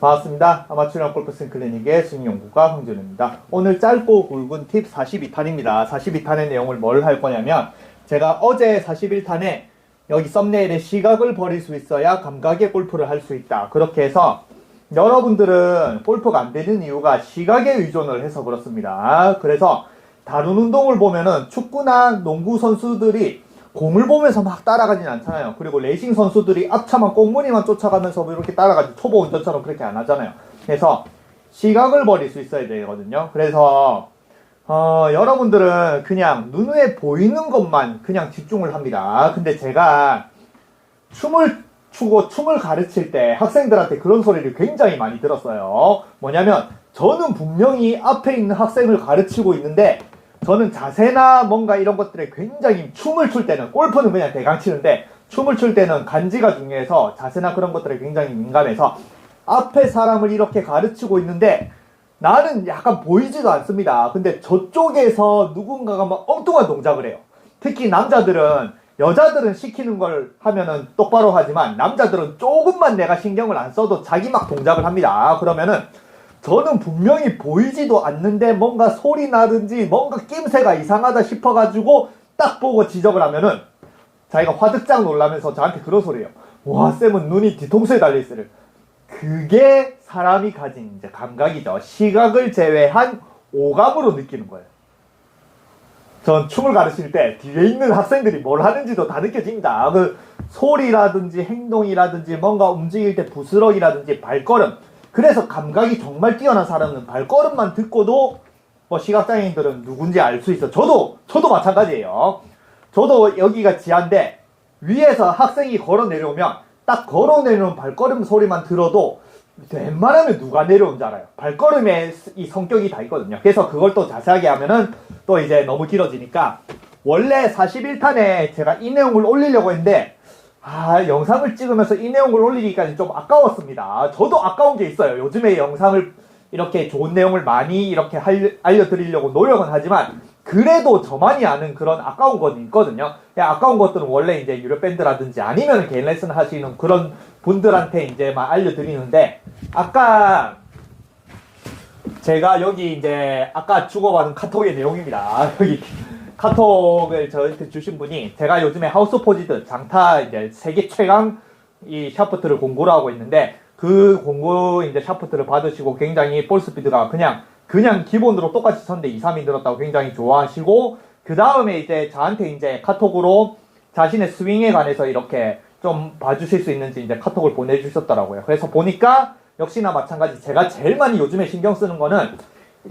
반갑습니다. 아마추어 골프 스윙 클리닉의 스윙연구가 황준입니다. 오늘 짧고 굵은 팁 42탄입니다. 42탄의 내용을 뭘 할 거냐면 제가 어제 41탄에 여기 썸네일에 시각을 버릴 수 있어야 감각의 골프를 할 수 있다. 그렇게 해서 여러분들은 골프가 안 되는 이유가 시각에 의존을 해서 그렇습니다. 그래서 다른 운동을 보면은 축구나 농구 선수들이 공을 보면서 막 따라가진 않잖아요. 그리고 레이싱 선수들이 앞차만 꽁무니만 쫓아가면서 뭐 이렇게 따라가지 초보 운전처럼 그렇게 안 하잖아요. 그래서 시각을 버릴 수 있어야 되거든요. 그래서 어, 여러분들은 그냥 눈에 보이는 것만 그냥 집중을 합니다. 근데 제가 춤을 추고 춤을 가르칠 때 학생들한테 그런 소리를 굉장히 많이 들었어요. 뭐냐면 저는 분명히 앞에 있는 학생을 가르치고 있는데 저는 자세나 뭔가 이런 것들에 굉장히 춤을 출 때는 골프는 그냥 대강 치는데 춤을 출 때는 간지가 중요해서 자세나 그런 것들에 굉장히 민감해서 앞에 사람을 이렇게 가르치고 있는데 나는 약간 보이지도 않습니다. 근데 저쪽에서 누군가가 막 엉뚱한 동작을 해요. 특히 남자들은 여자들은 시키는 걸 하면은 똑바로 하지만 남자들은 조금만 내가 신경을 안 써도 자기 막 동작을 합니다. 그러면은 저는 분명히 보이지도 않는데 뭔가 소리 나든지 뭔가 낌새가 이상하다 싶어가지고 딱 보고 지적을 하면은 자기가 화득장 놀라면서 저한테 그런 소리예요. 와 쌤은 눈이 뒤통수에 달려있어요. 그게 사람이 가진 이제 감각이죠. 시각을 제외한 오감으로 느끼는 거예요. 전 춤을 가르칠 때 뒤에 있는 학생들이 뭘 하는지도 다 느껴집니다. 그 소리라든지 행동이라든지 뭔가 움직일 때 부스럭이라든지 발걸음. 그래서 감각이 정말 뛰어난 사람은 발걸음만 듣고도 뭐 시각장애인들은 누군지 알 수 있어. 저도 저도 마찬가지예요. 저도 여기가 지하인데 위에서 학생이 걸어 내려오면 딱 걸어 내려오는 발걸음 소리만 들어도 웬만하면 누가 내려온 줄 알아요. 발걸음에 이 성격이 다 있거든요. 그래서 그걸 또 자세하게 하면은 또 이제 너무 길어지니까 원래 41탄에 제가 이 내용을 올리려고 했는데 아 영상을 찍으면서 이 내용을 올리기까지 좀 아까웠습니다. 저도 아까운 게 있어요. 요즘에 영상을 이렇게 좋은 내용을 많이 이렇게 할- 알려드리려고 노력은 하지만 그래도 저만이 아는 그런 아까운 건 있거든요. 그냥 아까운 것들은 원래 이제 유료 밴드라든지 아니면 개인 레슨 하시는 그런 분들한테 이제 막 알려드리는데 아까 제가 여기 이제 아까 주고받은 카톡의 내용입니다. 여기 카톡을 저한테 주신 분이 제가 요즘에 하우스 포지드 장타 이제 세계 최강 이 샤프트를 공고를 하고 있는데 그 공고 이제 샤프트를 받으시고 굉장히 볼 스피드가 그냥 그냥 기본으로 똑같이 쳤는데 2, 3이 늘었다고 굉장히 좋아하시고 그 다음에 이제 저한테 이제 카톡으로 자신의 스윙에 관해서 이렇게 좀 봐주실 수 있는지 이제 카톡을 보내주셨더라고요. 그래서 보니까 역시나 마찬가지 제가 제일 많이 요즘에 신경 쓰는 거는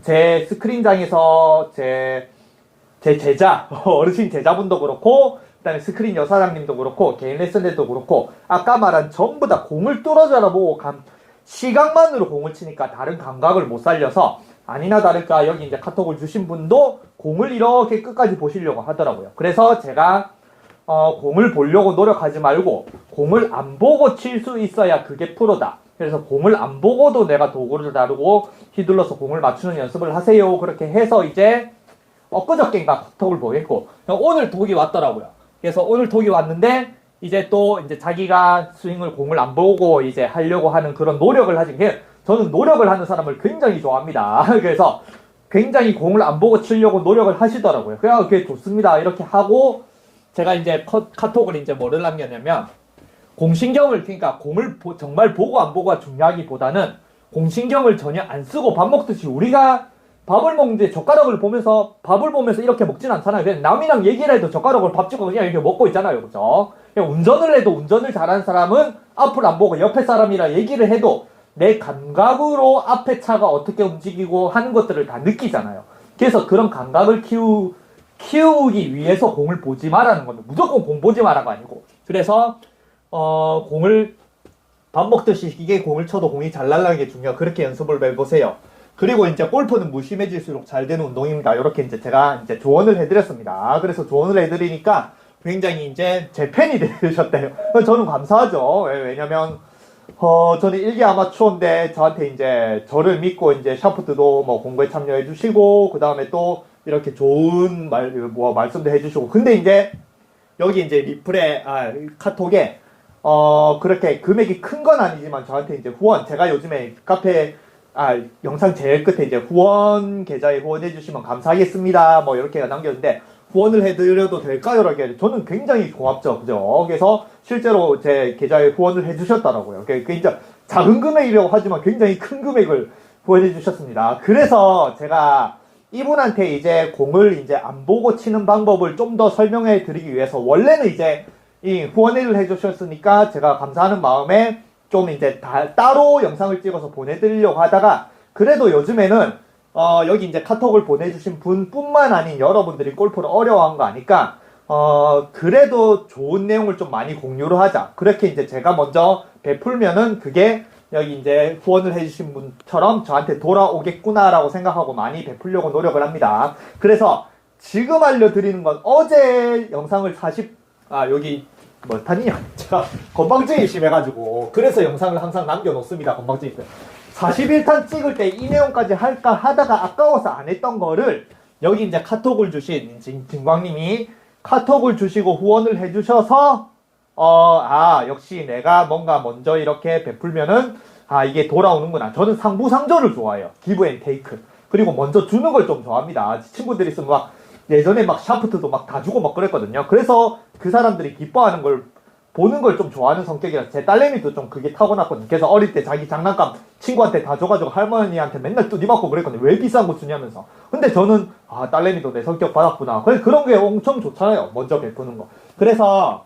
제 스크린장에서 제, 제 제자, 어르신 제자분도 그렇고, 그 다음에 스크린 여사장님도 그렇고, 개인 레슨들도 그렇고, 아까 말한 전부 다 공을 뚫어져라 보고 감, 시각만으로 공을 치니까 다른 감각을 못 살려서, 아니나 다를까 여기 이제 카톡을 주신 분도 공을 이렇게 끝까지 보시려고 하더라고요. 그래서 제가 어, 공을 보려고 노력하지 말고 공을 안 보고 칠 수 있어야 그게 프로다. 그래서 공을 안 보고도 내가 도구를 다루고 휘둘러서 공을 맞추는 연습을 하세요. 그렇게 해서 이제 엊그저께인가 카톡을 보냈고 오늘 독이 왔더라고요. 그래서 오늘 독이 왔는데 이제 또 이제 자기가 스윙을 공을 안 보고 이제 하려고 하는 그런 노력을 하지. 그 저는 노력을 하는 사람을 굉장히 좋아합니다. 그래서 굉장히 공을 안 보고 치려고 노력을 하시더라고요. 그냥 그게 좋습니다. 이렇게 하고 제가 이제 커- 카톡을 이제 뭐를 남겼냐면 공신경을 그러니까 공을 보- 정말 보고 안 보고가 중요하기보다는 공신경을 전혀 안 쓰고 밥 먹듯이 우리가 밥을 먹는데 젓가락을 보면서 밥을 보면서 이렇게 먹진 않잖아요. 그냥 남이랑 얘기를 해도 젓가락을 밥 찍고 그냥 이렇게 먹고 있잖아요. 그죠? 그냥 운전을 해도 운전을 잘하는 사람은 앞을 안 보고 옆에 사람이랑 얘기를 해도 내 감각으로 앞에 차가 어떻게 움직이고 하는 것들을 다 느끼잖아요. 그래서 그런 감각을 키우, 키우기 위해서 공을 보지 말라는 겁니다. 무조건 공 보지 말라가 아니고. 그래서, 어, 공을 밥 먹듯이 이게 공을 쳐도 공이 잘 날라가는 게 중요해요. 그렇게 연습을 해보세요. 그리고 이제 골프는 무심해질수록 잘 되는 운동입니다. 이렇게 이제 제가 이제 조언을 해드렸습니다. 그래서 조언을 해드리니까 굉장히 이제 제 팬이 되셨대요. 저는 감사하죠. 왜- 왜냐면, 어, 저는 일기 아마추어인데 저한테 이제 저를 믿고 이제 샤프트도 뭐 공부에 참여해 주시고, 그 다음에 또 이렇게 좋은 말, 뭐 말씀도 해 주시고. 근데 이제 여기 이제 리플에, 아, 카톡에 어, 그렇게 금액이 큰 건 아니지만 저한테 이제 후원, 제가 요즘에 카페, 아, 영상 제일 끝에 이제 후원 계좌에 후원해 주시면 감사하겠습니다. 뭐 이렇게 남겼는데, 후원을 해드려도 될까요? 이렇게 저는 굉장히 고맙죠. 그죠? 그래서 실제로 제 계좌에 후원을 해주셨더라고요. 그, 그 이제 작은 금액이라고 하지만 굉장히 큰 금액을 후원해 주셨습니다. 그래서 제가 이분한테 이제 공을 이제 안 보고 치는 방법을 좀 더 설명해 드리기 위해서 원래는 이제 이 후원을 해주셨으니까 제가 감사하는 마음에 좀 이제 다, 따로 영상을 찍어서 보내드리려고 하다가 그래도 요즘에는 어, 여기 이제 카톡을 보내주신 분뿐만 아닌 여러분들이 골프를 어려워한 거 아니까 어, 그래도 좋은 내용을 좀 많이 공유를 하자. 그렇게 이제 제가 먼저 베풀면은 그게 여기 이제 후원을 해주신 분처럼 저한테 돌아오겠구나라고 생각하고 많이 베풀려고 노력을 합니다. 그래서 지금 알려드리는 건 어제 영상을 40, 아, 여기 뭐 타니냐? 제가 건방증이 심해가지고 그래서 영상을 항상 남겨놓습니다. 건방증이 있어요. 41탄 찍을 때 이 내용까지 할까 하다가 아까워서 안 했던 거를 여기 이제 카톡을 주신 진, 진광님이 카톡을 주시고 후원을 해주셔서 어, 아, 역시 내가 뭔가 먼저 이렇게 베풀면은 아, 이게 돌아오는구나. 저는 상부상조를 좋아해요. 기브 앤 테이크. 그리고 먼저 주는 걸 좀 좋아합니다. 친구들이 있으면 막 예전에 막 샤프트도 막 다 주고 막 그랬거든요. 그래서 그 사람들이 기뻐하는 걸 보는 걸 좀 좋아하는 성격이라 제 딸내미도 좀 그게 타고났거든요. 그래서 어릴 때 자기 장난감 친구한테 다 줘가지고 할머니한테 맨날 뚜디 맞고 그랬거든요. 왜 비싼 거 주냐면서. 근데 저는 아 딸내미도 내 성격 받았구나. 그래 그런 게 엄청 좋잖아요. 먼저 베푸는 거. 그래서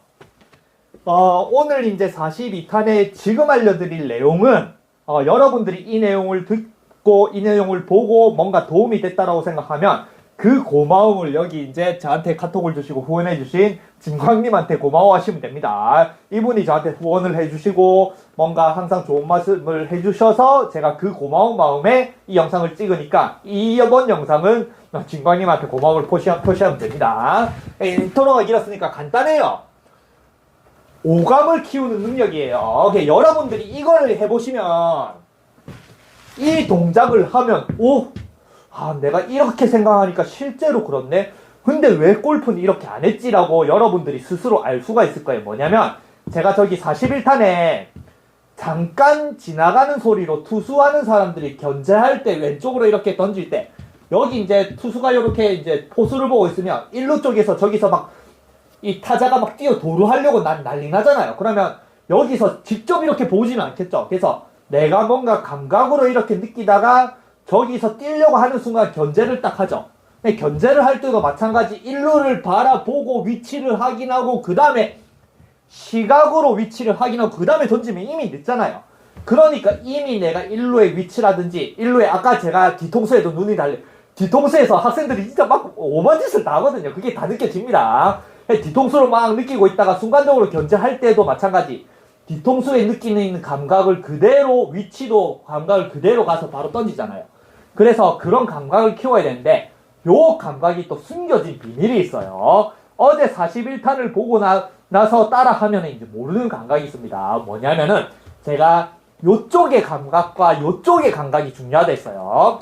어, 오늘 이제 42탄에 지금 알려드릴 내용은 어, 여러분들이 이 내용을 듣고 이 내용을 보고 뭔가 도움이 됐다라고 생각하면 그 고마움을 여기 이제 저한테 카톡을 주시고 후원해 주신 진광님한테 고마워하시면 됩니다. 이분이 저한테 후원을 해주시고 뭔가 항상 좋은 말씀을 해주셔서 제가 그 고마운 마음에 이 영상을 찍으니까 이번 영상은 진광님한테 고마움을 표시하, 표시하면 됩니다. 인트로가 길었으니까 간단해요. 오감을 키우는 능력이에요. 오케이, 여러분들이 이걸 해보시면 이 동작을 하면 오, 아 내가 이렇게 생각하니까 실제로 그렇네. 근데 왜 골프는 이렇게 안 했지라고 여러분들이 스스로 알 수가 있을 거예요. 뭐냐면 제가 저기 41탄에 잠깐 지나가는 소리로 투수하는 사람들이 견제할 때 왼쪽으로 이렇게 던질 때 여기 이제 투수가 이렇게 이제 포수를 보고 있으면 일루 쪽에서 저기서 막 이 타자가 막 뛰어 도루하려고 난 난리 나잖아요. 그러면 여기서 직접 이렇게 보지는 않겠죠. 그래서 내가 뭔가 감각으로 이렇게 느끼다가 저기서 뛰려고 하는 순간 견제를 딱 하죠. 근데 견제를 할 때도 마찬가지 일루를 바라보고 위치를 확인하고 그 다음에 시각으로 위치를 확인하고 그 다음에 던지면 이미 늦잖아요. 그러니까 이미 내가 일루의 위치라든지 일루의 아까 제가 뒤통수에도 눈이 달려 뒤통수에서 학생들이 진짜 막 오만 짓을 다 하거든요. 그게 다 느껴집니다. 뒤통수를 막 느끼고 있다가 순간적으로 견제할 때도 마찬가지. 뒤통수에 느끼는 감각을 그대로 위치도 감각을 그대로 가서 바로 던지잖아요. 그래서 그런 감각을 키워야 되는데 요 감각이 또 숨겨진 비밀이 있어요. 어제 41탄을 보고 나, 나서 따라하면 이제 모르는 감각이 있습니다. 뭐냐면은 제가 요쪽의 감각과 요쪽의 감각이 중요하다 했어요.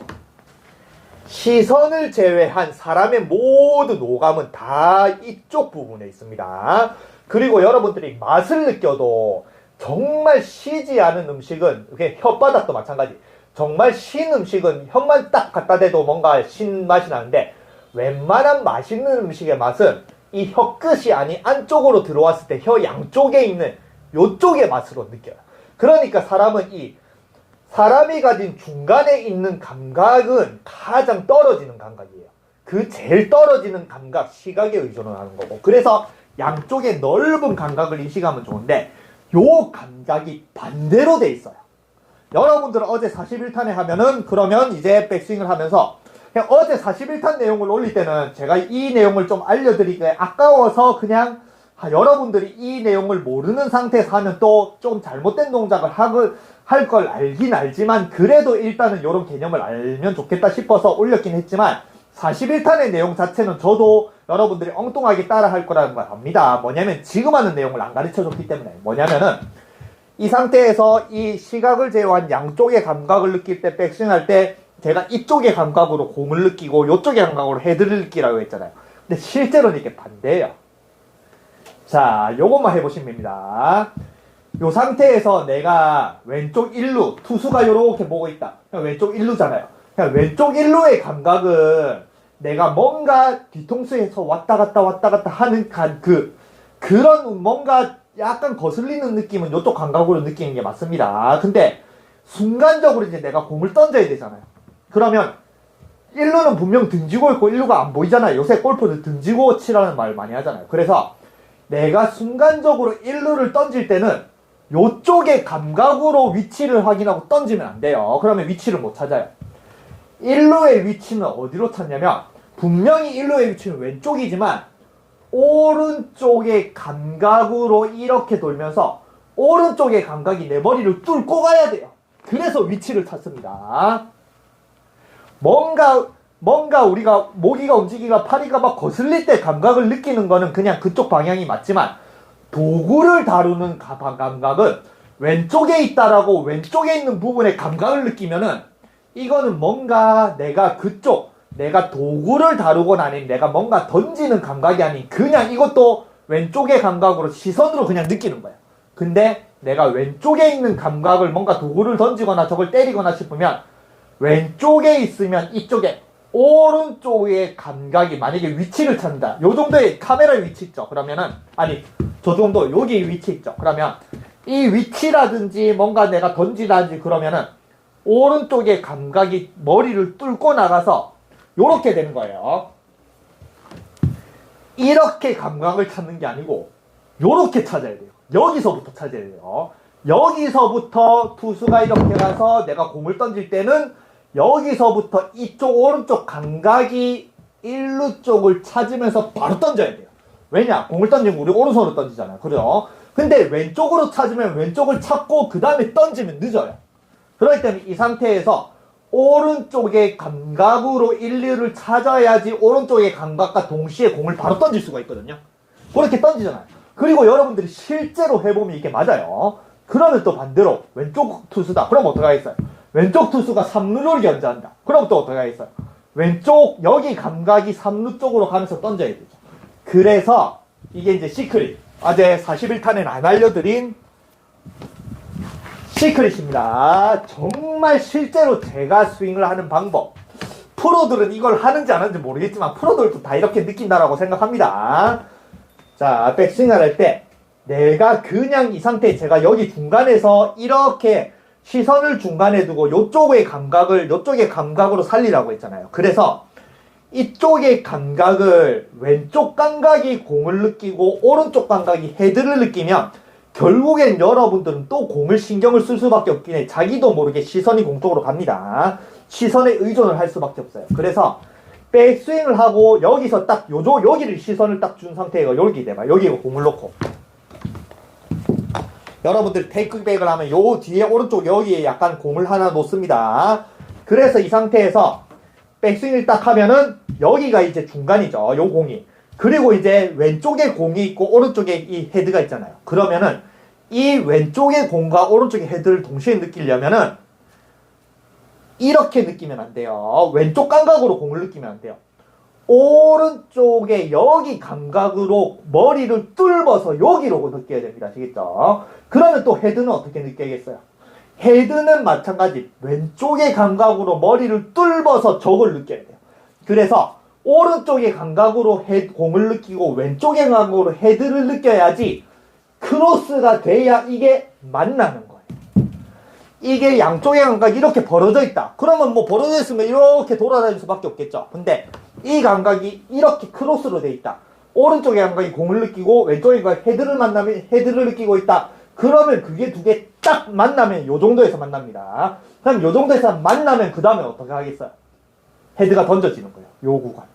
시선을 제외한 사람의 모든 오감은 다 이쪽 부분에 있습니다. 그리고 여러분들이 맛을 느껴도 정말 시지 않은 음식은 혓바닥도 마찬가지. 정말 신 음식은 혀만 딱 갖다 대도 뭔가 신 맛이 나는데 웬만한 맛있는 음식의 맛은 이 혀 끝이 아닌 안쪽으로 들어왔을 때 혀 양쪽에 있는 요쪽의 맛으로 느껴요. 그러니까 사람은 이 사람이 가진 중간에 있는 감각은 가장 떨어지는 감각이에요. 그 제일 떨어지는 감각, 시각에 의존을 하는 거고. 그래서 양쪽에 넓은 감각을 인식하면 좋은데, 요 감각이 반대로 돼 있어요. 여러분들은 어제 41탄에 하면은, 그러면 이제 백스윙을 하면서, 어제 41탄 내용을 올릴 때는 제가 이 내용을 좀 알려드리기 아까워서 그냥 아, 여러분들이 이 내용을 모르는 상태에서 하면 또 좀 잘못된 동작을 할 걸 알긴 알지만 그래도 일단은 이런 개념을 알면 좋겠다 싶어서 올렸긴 했지만 41탄의 내용 자체는 저도 여러분들이 엉뚱하게 따라 할 거라는 걸 압니다. 뭐냐면 지금 하는 내용을 안 가르쳐 줬기 때문에 뭐냐면은 이 상태에서 이 시각을 제외한 양쪽의 감각을 느낄 때 백스윙 할 때 제가 이쪽의 감각으로 공을 느끼고 이쪽의 감각으로 헤드를 느끼라고 했잖아요. 근데 실제로는 이게 반대예요. 자, 요것만 해보시면 됩니다. 요 상태에서 내가 왼쪽 1루, 투수가 이렇게 보고 있다. 그냥 왼쪽 1루잖아요. 그냥 왼쪽 1루의 감각은 내가 뭔가 뒤통수에서 왔다 갔다 왔다 갔다 하는 간, 그, 그런 뭔가 약간 거슬리는 느낌은 요쪽 감각으로 느끼는 게 맞습니다. 근데 순간적으로 이제 내가 공을 던져야 되잖아요. 그러면 1루는 분명 등지고 있고 1루가 안 보이잖아요. 요새 골프는 등지고 치라는 말 많이 하잖아요. 그래서 내가 순간적으로 1루를 던질 때는 요쪽의 감각으로 위치를 확인하고 던지면 안 돼요. 그러면 위치를 못 찾아요. 1루의 위치는 어디로 찾냐면 분명히 1루의 위치는 왼쪽이지만 오른쪽의 감각으로 이렇게 돌면서 오른쪽의 감각이 내 머리를 뚫고 가야 돼요. 그래서 위치를 찾습니다. 뭔가 뭔가 우리가 모기가 움직이가 파리가 막 거슬릴 때 감각을 느끼는 거는 그냥 그쪽 방향이 맞지만 도구를 다루는 가- 감각은 왼쪽에 있다라고 왼쪽에 있는 부분의 감각을 느끼면은 이거는 뭔가 내가 그쪽 내가 도구를 다루건 아닌 내가 뭔가 던지는 감각이 아닌 그냥 이것도 왼쪽의 감각으로 시선으로 그냥 느끼는 거야. 근데 내가 왼쪽에 있는 감각을 뭔가 도구를 던지거나 저걸 때리거나 싶으면 왼쪽에 있으면 이쪽에 오른쪽의 감각이 만약에 위치를 찾는다. 요 정도의 카메라의 위치 있죠. 그러면은 아니 저 정도 여기 위치 있죠. 그러면 이 위치라든지 뭔가 내가 던지라든지 그러면은 오른쪽의 감각이 머리를 뚫고 나가서 요렇게 되는 거예요. 이렇게 감각을 찾는 게 아니고 요렇게 찾아야 돼요. 여기서부터 찾아야 돼요. 여기서부터 투수가 이렇게 가서 내가 공을 던질 때는 여기서부터 이쪽 오른쪽 감각이 일루 쪽을 찾으면서 바로 던져야 돼요. 왜냐? 공을 던지면 우리 오른손으로 던지잖아요. 그죠? 근데 왼쪽으로 찾으면 왼쪽을 찾고 그 다음에 던지면 늦어요. 그렇기 때문에 이 상태에서 오른쪽의 감각으로 일루를 찾아야지 오른쪽의 감각과 동시에 공을 바로 던질 수가 있거든요. 그렇게 던지잖아요. 그리고 여러분들이 실제로 해보면 이게 맞아요. 그러면 또 반대로 왼쪽 투수다. 그럼 어떻게 하겠어요? 왼쪽 투수가 3루를 견제한다. 그럼 또 어떻게 하겠어요? 왼쪽 여기 감각이 3루 쪽으로 가면서 던져야 되죠. 그래서 이게 이제 시크릿. 어제 41탄엔 안 알려드린 시크릿입니다. 정말 실제로 제가 스윙을 하는 방법. 프로들은 이걸 하는지 안 하는지 모르겠지만 프로들도 다 이렇게 느낀다라고 생각합니다. 자, 백스윙을 할 때 내가 그냥 이 상태 제가 여기 중간에서 이렇게 시선을 중간에 두고 요쪽의 감각을 요쪽의 감각으로 살리라고 했잖아요. 그래서 이쪽의 감각을 왼쪽 감각이 공을 느끼고 오른쪽 감각이 헤드를 느끼면 결국엔 여러분들은 또 공을 신경을 쓸 수밖에 없긴 해. 자기도 모르게 시선이 공 쪽으로 갑니다. 시선에 의존을 할 수밖에 없어요. 그래서 백스윙을 하고 여기서 딱 요조 여기를 시선을 딱 준 상태에서 여기 대봐. 여기 공을 놓고 여러분들 테이크백을 하면 요 뒤에 오른쪽 여기에 약간 공을 하나 놓습니다. 그래서 이 상태에서 백스윙을 딱 하면은 여기가 이제 중간이죠. 요 공이. 그리고 이제 왼쪽에 공이 있고 오른쪽에 이 헤드가 있잖아요. 그러면은 이 왼쪽의 공과 오른쪽의 헤드를 동시에 느끼려면은 이렇게 느끼면 안 돼요. 왼쪽 감각으로 공을 느끼면 안 돼요. 오른쪽에 여기 감각으로 머리를 뚫어서 여기로 느껴야 됩니다. 아시겠죠? 그러면 또 헤드는 어떻게 느껴야겠어요? 헤드는 마찬가지 왼쪽의 감각으로 머리를 뚫어서 저걸 느껴야 돼요. 그래서 오른쪽의 감각으로 헤, 공을 느끼고 왼쪽의 감각으로 헤드를 느껴야지 크로스가 돼야 이게 만나는 거예요. 이게 양쪽의 감각이 이렇게 벌어져 있다. 그러면 뭐 벌어져 있으면 이렇게 돌아다닐 수밖에 없겠죠. 근데 이 감각이 이렇게 크로스로 돼 있다. 오른쪽의 감각이 공을 느끼고 왼쪽의 감각이 헤드를 만나면 헤드를 느끼고 있다. 그러면 그게 두 개 딱 만나면 요 정도에서 만납니다. 그럼 요 정도에서 만나면 그 다음에 어떻게 하겠어요? 헤드가 던져지는 거예요. 요 구간.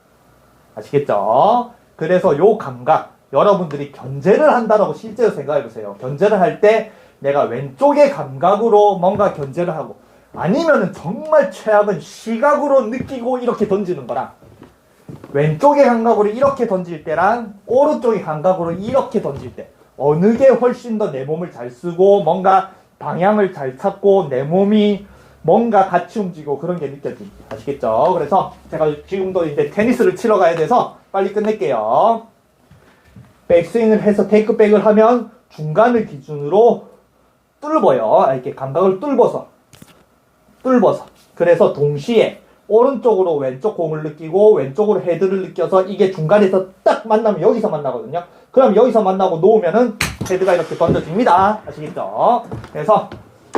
아시겠죠? 그래서 요 감각 여러분들이 견제를 한다라고 실제로 생각해 보세요. 견제를 할 때 내가 왼쪽의 감각으로 뭔가 견제를 하고 아니면은 정말 최악은 시각으로 느끼고 이렇게 던지는 거랑 왼쪽의 감각으로 이렇게 던질 때랑 오른쪽의 감각으로 이렇게 던질 때 어느 게 훨씬 더 내 몸을 잘 쓰고 뭔가 방향을 잘 찾고 내 몸이 뭔가 같이 움직이고 그런 게 느껴집니다. 아시겠죠? 그래서 제가 지금도 이제 테니스를 치러 가야 돼서 빨리 끝낼게요. 백스윙을 해서 테이크백을 하면 중간을 기준으로 뚫어요. 이렇게 감각을 뚫어서 뚫어서 그래서 동시에 오른쪽으로 왼쪽 공을 느끼고 왼쪽으로 헤드를 느껴서 이게 중간에서 딱 만나면 여기서 만나거든요. 그럼 여기서 만나고 놓으면은 헤드가 이렇게 던져집니다. 아시겠죠? 그래서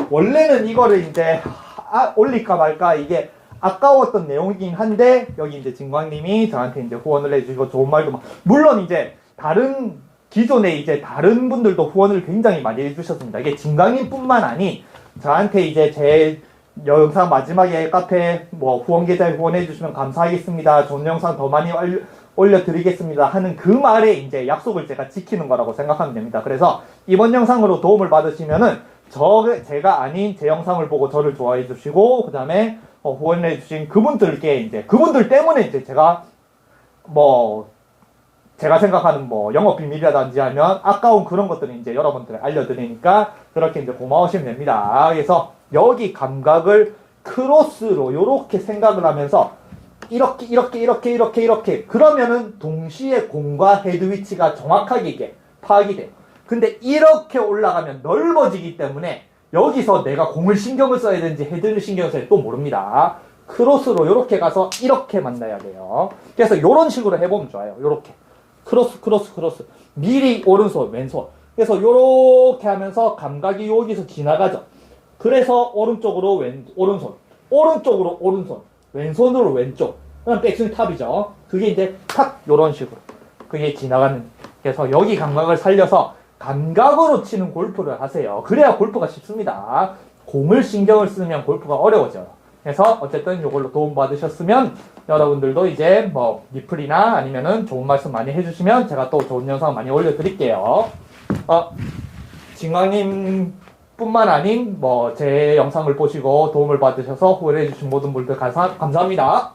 원래는 이거를 이제 아, 올릴까 말까 이게 아까웠던 내용이긴 한데 여기 이제 진광님이 저한테 이제 후원을 해주시고 좋은 말도 막 물론 이제 다른 기존에 이제 다른 분들도 후원을 굉장히 많이 해주셨습니다. 이게 진광님뿐만 아니 저한테 이제 제 영상 마지막에 카페 뭐 후원 계좌에 후원해 주시면 감사하겠습니다. 좋은 영상 더 많이 올려, 올려드리겠습니다. 하는 그 말에 이제 약속을 제가 지키는 거라고 생각하면 됩니다. 그래서 이번 영상으로 도움을 받으시면은 저 제가 아닌 제 영상을 보고 저를 좋아해 주시고 그 다음에 후원해 주신 그분들께 이제 그분들 때문에 이제 제가 뭐 제가 생각하는 뭐 영업 비밀이라든지 하면 아까운 그런 것들을 이제 여러분들에 알려드리니까 그렇게 이제 고마우시면 됩니다. 그래서 여기 감각을 크로스로 이렇게 생각을 하면서 이렇게 이렇게 이렇게 이렇게 이렇게 그러면은 동시에 공과 헤드 위치가 정확하게 이게 파악이 돼요. 근데 이렇게 올라가면 넓어지기 때문에 여기서 내가 공을 신경을 써야 되는지 헤드를 신경을 써야 또 모릅니다. 크로스로 이렇게 가서 이렇게 만나야 돼요. 그래서 이런 식으로 해보면 좋아요. 이렇게 크로스 크로스 크로스 미리 오른손 왼손 그래서 이렇게 하면서 감각이 여기서 지나가죠. 그래서 오른쪽으로 왼 오른손 오른쪽으로 오른손 왼손으로 왼쪽 그럼 백스윙 탑이죠. 그게 이제 탁 요런 식으로 그게 지나가는 그래서 여기 감각을 살려서 감각으로 치는 골프를 하세요. 그래야 골프가 쉽습니다. 공을 신경을 쓰면 골프가 어려워져요. 그래서 어쨌든 이걸로 도움 받으셨으면 여러분들도 이제 뭐 리플이나 아니면은 좋은 말씀 많이 해주시면 제가 또 좋은 영상 많이 올려드릴게요. 어, 진광님 뿐만 아닌 뭐 제 영상을 보시고 도움을 받으셔서 후원해 주신 모든 분들 감사, 감사합니다.